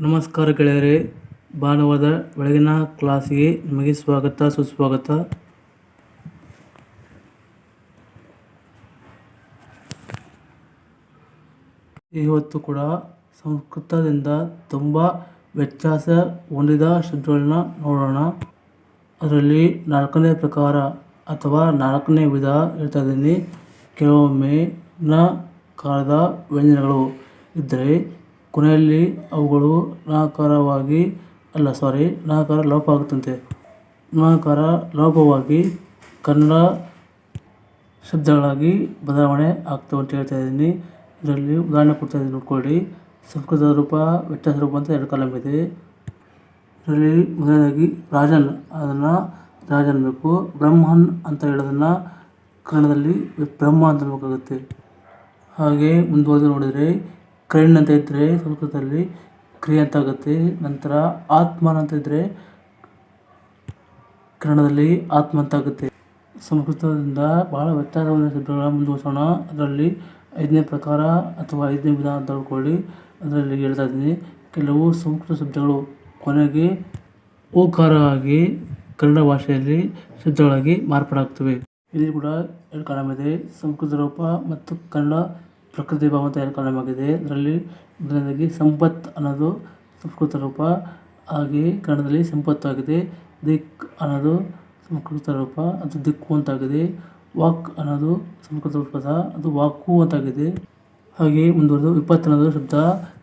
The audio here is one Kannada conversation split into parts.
ನಮಸ್ಕಾರ ಗೆಳೆಯರೇ, ಭಾನುವಾರದ ಬೆಳಗಿನ ಕ್ಲಾಸಿಗೆ ನಿಮಗೆ ಸ್ವಾಗತ, ಸುಸ್ವಾಗತ. ಇವತ್ತು ಕೂಡ ಸಂಸ್ಕೃತದಿಂದ ತುಂಬ ವ್ಯತ್ಯಾಸ ಹೊಂದಿದ ಶಬ್ದಗಳನ್ನ ನೋಡೋಣ. ಅದರಲ್ಲಿ ನಾಲ್ಕನೇ ಪ್ರಕಾರ ಅಥವಾ ನಾಲ್ಕನೇ ವಿಧ ಹೇಳ್ತಾ ಇದ್ದೀನಿ. ಕೆಲವೊಮ್ಮೆ ನ ಕಾರದ ವ್ಯಂಜನಗಳು ಇದ್ದರೆ ಕೊನೆಯಲ್ಲಿ ಅವುಗಳು ನಾಕಾರವಾಗಿ, ಅಲ್ಲ ಸಾರಿ ನಾಕಾರ ಲೋಪ ಆಗುತ್ತಂತೆ ನಾಕಾರ ಲೋಪವಾಗಿ ಕನ್ನಡ ಶಬ್ದಗಳಾಗಿ ಬದಲಾವಣೆ ಆಗ್ತವೆ ಅಂತ ಹೇಳ್ತಾ ಇದ್ದೀನಿ. ಇದರಲ್ಲಿ ಉದಾಹರಣೆ ಕೊಡ್ತಾ ಇದ್ದೀನಿ ನೋಡ್ಕೊಳ್ಳಿ. ಸಂಸ್ಕೃತ ರೂಪ, ವ್ಯತ್ಯಾಸ ರೂಪ ಅಂತ ಎರಡು ಕಾಲಮ್ ಇದೆ. ಇದರಲ್ಲಿ ಮೊದಲನೇದಾಗಿ ರಾಜನ್, ಅದನ್ನು ರಾಜ ಅನ್ಬೇಕು. ಬ್ರಹ್ಮನ್ ಅಂತ ಹೇಳೋದನ್ನು ಕನ್ನಡದಲ್ಲಿ ಬ್ರಹ್ಮ ಅಂತ ಅನ್ಬೇಕಾಗುತ್ತೆ. ಹಾಗೆ ಮುಂದುವರೆದು ನೋಡಿದರೆ ಕ್ರೈನ್ ಅಂತ ಇದ್ದರೆ ಸಂಸ್ಕೃತದಲ್ಲಿ ಕ್ರಿಯೆ ಅಂತ ಆಗುತ್ತೆ. ನಂತರ ಆತ್ಮನ್ ಅಂತ ಇದ್ದರೆ ಕನ್ನಡದಲ್ಲಿ ಆತ್ಮ ಅಂತ ಆಗುತ್ತೆ. ಸಂಸ್ಕೃತದಿಂದ ಬಹಳ ವ್ಯತ್ಯಾಸವಾದ ಶಬ್ದಗಳ ಮುಂದುವರಿಸೋಣ. ಅದರಲ್ಲಿ ಐದನೇ ಪ್ರಕಾರ ಅಥವಾ ಐದನೇ ವಿಧಾನ ಅಂತ ತಿಳ್ಕೊಳ್ಳಿ. ಅದರಲ್ಲಿ ಹೇಳ್ತಾ ಇದ್ದೀನಿ. ಕೆಲವು ಸಂಸ್ಕೃತ ಶಬ್ದಗಳು ಕೊನೆಗೆ ಓಕಾರ ಆಗಿ ಕನ್ನಡ ಭಾಷೆಯಲ್ಲಿ ಶಬ್ದಗಳಾಗಿ ಮಾರ್ಪಾಡಾಗ್ತವೆ. ಇಲ್ಲಿ ಕೂಡ ಎರಡು ಕಾರಣವಿದೆ ಸಂಸ್ಕೃತ ರೂಪ ಮತ್ತು ಕನ್ನಡ ಪ್ರಕೃತಿ ಭವನ ಅಂತ ಕಾರಣವಾಗಿದೆ. ಅದರಲ್ಲಿ ಮೊದಲನೇದಾಗಿ ಸಂಪತ್ ಅನ್ನೋದು ಸಂಸ್ಕೃತ ರೂಪ. ಹಾಗೆ ಕನ್ನಡದಲ್ಲಿ ಸಂಪತ್ತು ಆಗಿದೆ. ದಿಕ್ ಅನ್ನೋದು ಸಂಸ್ಕೃತ ರೂಪ. ಅದು ದಿಕ್ಕು ಅಂತಾಗಿದೆ. ವಾಕ್ ಅನ್ನೋದು ಸಂಸ್ಕೃತ ರೂಪದ ಅದು ವಾಕು ಅಂತಾಗಿದೆ. ಹಾಗೆ ಮುಂದುವರೆದು ವಿಪತ್ತು ಅನ್ನೋದು ಶಬ್ದ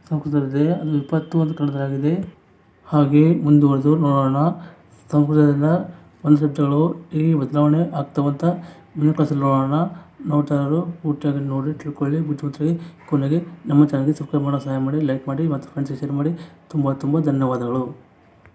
ಸಂಸ್ಕೃತದಲ್ಲಿದೆ. ಅದು ವಿಪತ್ತು ಅಂತ ಕನ್ನಡದಲ್ಲಾಗಿದೆ. ಹಾಗೆ ಮುಂದುವರೆದು ನೋಡೋಣ. ಸಂಸ್ಕೃತದಿಂದ ಒಂದು ಶಬ್ದಗಳು ಈ ಬದಲಾವಣೆ ಆಗ್ತಾವಂತ ಮುಂದಿನ ಕ್ಲಾಸಲ್ಲಿ ನೋಡೋಣ. ನೋಡ್ತಾ ಇರೋರು ಪೂರ್ತಿಯಾಗಿ ನೋಡಿ, ತಿಳ್ಕೊಳ್ಳಿ, ಬುದ್ಧಿವಂತರಾಗಿ ಕೊನೆಗೆ ನಮ್ಮ ಚಾನಲ್ಗೆ ಸಬ್ಸ್ಕ್ರೈಬ್ ಮಾಡೋ ಸಹಾಯ ಮಾಡಿ ಲೈಕ್ ಮಾಡಿ ಮತ್ತು ಫ್ರೆಂಡ್ಸ್ ಶೇರ್ ಮಾಡಿ. ತುಂಬ ತುಂಬ ಧನ್ಯವಾದಗಳು.